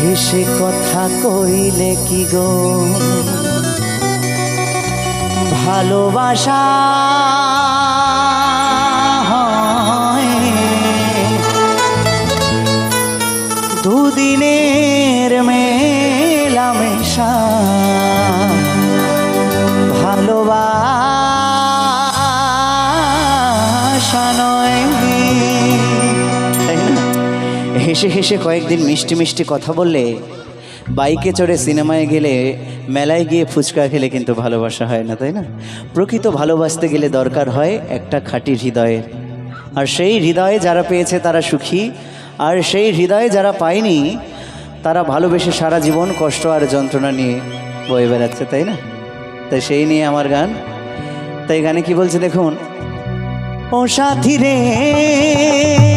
হেসে কথা কইলে কি গো? ভালোবাসা হেসে হেসে কয়েকদিন মিষ্টি মিষ্টি কথা বললে, বাইকে চড়ে সিনেমায় গেলে মেলায় গিয়ে ফুচকা খেলে কিন্তু ভালোবাসা হয় না, তাই না? প্রকৃত ভালোবাসতে গেলে দরকার হয় একটা খাঁটি হৃদয়ের আর সেই হৃদয়ে যারা পেয়েছে তারা সুখী, আর সেই হৃদয়ে যারা পায়নি, তারা ভালোবেসে সারা জীবন কষ্ট আর যন্ত্রণা নিয়ে বয়ে বেড়াচ্ছে, তাই না? তাই সেই নিয়ে আমার গান। তাই গানে কি বলছে দেখুন? ও সাথী রে!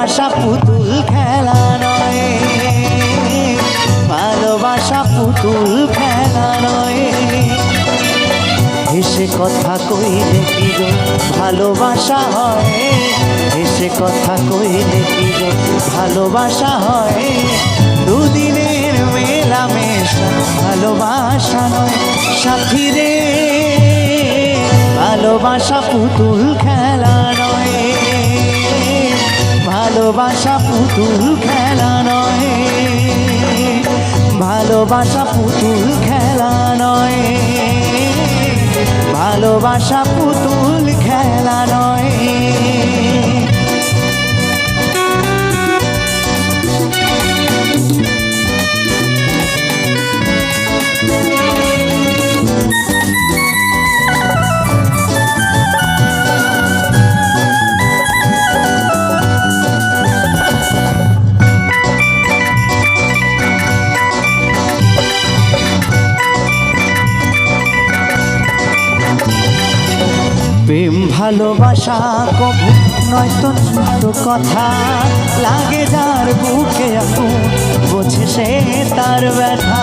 ভালোবাসা পুতুল খেলা নয়। ভালোবাসা পুতুল খেলা নয়। হেসে কথা কইলে কি গো ভালোবাসা হয়? হেসে কথা কইলে কি গো ভালোবাসা হয়? দুদিনের মেলামেশা ভালোবাসা নয় সাথী রে ভালোবাসা পুতুল খেলা নয়। ভালোবাসা পুতুল খেলা নয়। ভালোবাসা পুতুল খেলা নয়। ভালোবাসা পুতুল খেলা নয়। প্রেম ভালোবাসা কবু নয়তো ছোট কথা। লাগে যার বুকে আগুন, বোঝে সে তার ব্যথা।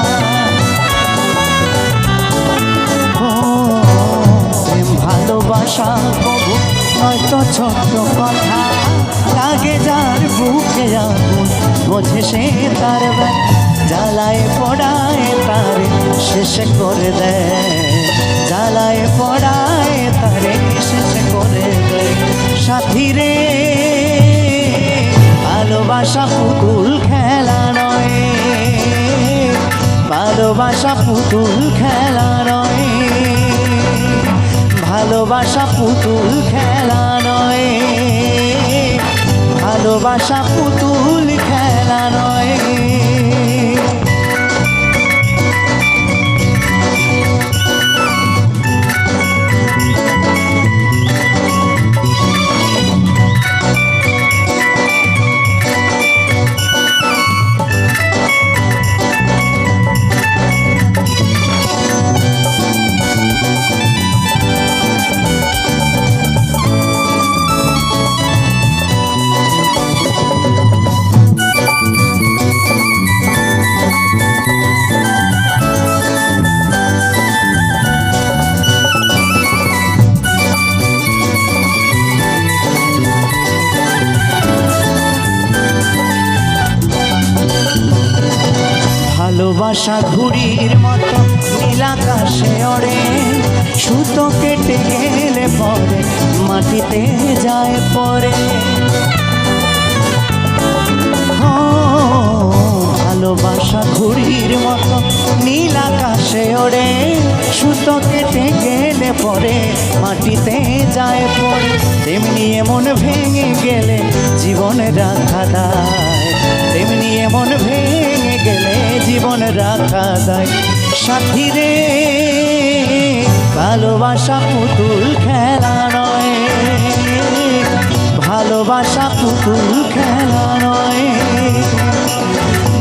প্রেম ভালোবাসা কবু নয়তো ছোট কথা। লাগে যার বুকে আগুন, বোঝে সে তার ব্যথা। জ্বালায় পড়ায় তার, শেষ করে দেয়। জ্বালায় পড়ায় তারে শেষ করে। দেয় সাথী রে, ভালোবাসা পুতুল খেলা নয়। ভালোবাসা পুতুল খেলা নয়। ভালোবাসা পুতুল খেলা নয়। ভালোবাসা পুতুল ভালোবাসা ঘুড়ির মতো নীলাকাশে ওড়ে। সুতো কেটে গেলে পরে মাটিতে যায় পরে। ভালোবাসা ঘুড়ির মতো, নীল আকাশে ওড়ে। সুতো কেটে গেলে পরে মাটিতে যায় পরে। তেমনি এমন ভেঙে গেলে জীবনে রাখা দায়। তেমনি এমন ভেঙে জীবন রাখা দায় সাথী রে, ভালোবাসা পুতুল খেলা নয়। ভালোবাসা পুতুল খেলা নয়।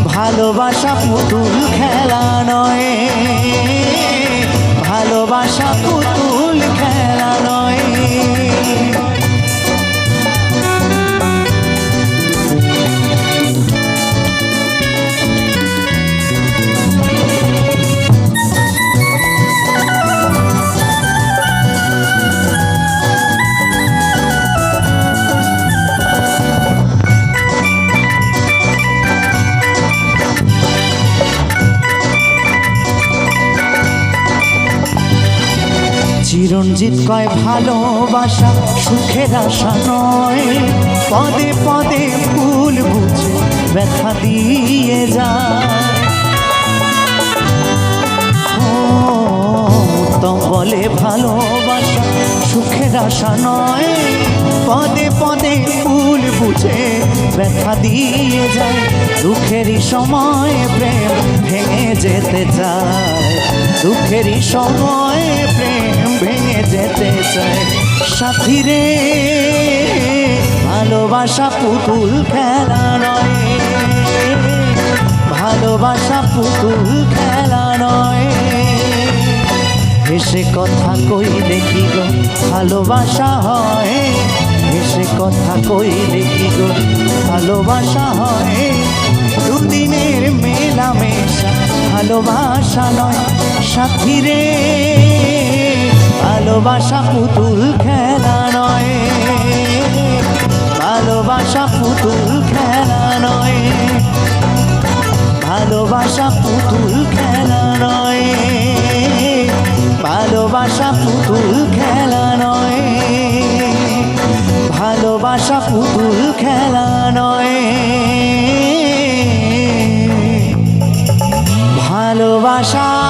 ভালোবাসা পুতুল খেলা নয়। ভালোবাসা পুতুল খেলা নয়। রঞ্জিত কয় ভালোবাসা সুখের আশা নয়। পদে পদে ফুল বুঝে ব্যথা দিয়ে ও, উত্তম বলে ভালোবাসা সুখের আশা নয়। পদে পদে ফুল বুঝে ব্যথা দিয়ে যায়। দুঃখেরই সময় প্রেম ভেঙে যেতে চায়। দুঃখেরই সময় প্রেম ভেঙে যেতে চায়। সাথী রে ভালোবাসা পুতুল খেলা নয়। ভালোবাসা পুতুল খেলা নয়। হেসে কথা কই দেখি গো, ভালোবাসা হয়। হেসে কথা কই দেখি গো, ভালোবাসা হয়। দুদিনের মেলামেশা, ভালোবাসা নয় সাথী রে। ভালোবাসা পুতুল খেলা নয়। ভালোবাসা পুতুল খেলা নয়। ভালোবাসা পুতুল খেলা নয়। ভালোবাসা পুতুল খেলা নয়। ভালোবাসা পুতুল খেলা নয়। ভালোবাসা